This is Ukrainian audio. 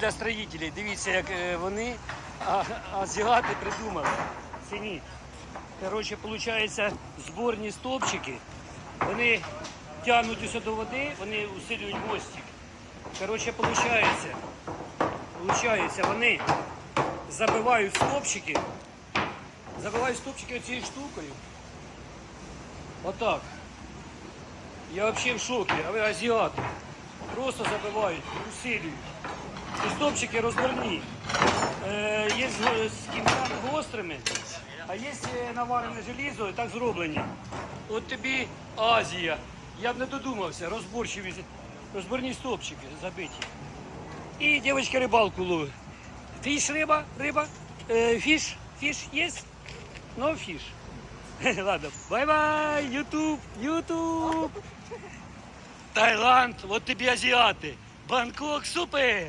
Для строїтелів, дивіться, як е, вони а, азіати придумали. Цініть. Коротше, виходить, зборні стовпчики, вони тягнуть усе до води, вони усилюють мостик. Коротше, виходить, вони забивають стовпчики, забивають стовпчики цією штукою. Отак. Я взагалі в шокі, а ви азіати. Просто забивають, усилюють. Стопчики розборні. Е, є з, з кінцями гострими, а є е, наварене желізо, і так зроблені. От тобі Азія. Я б не додумався, розборчиві, розборні стопчики забиті. І дівчинка рибалку ловить. Фіш риба, риба, е, фіш, фіш є? No фіш. Ладно, бай-бай, Ютуб, Ютуб. Таїланд, вот тобі азіати. Бангкок, супер.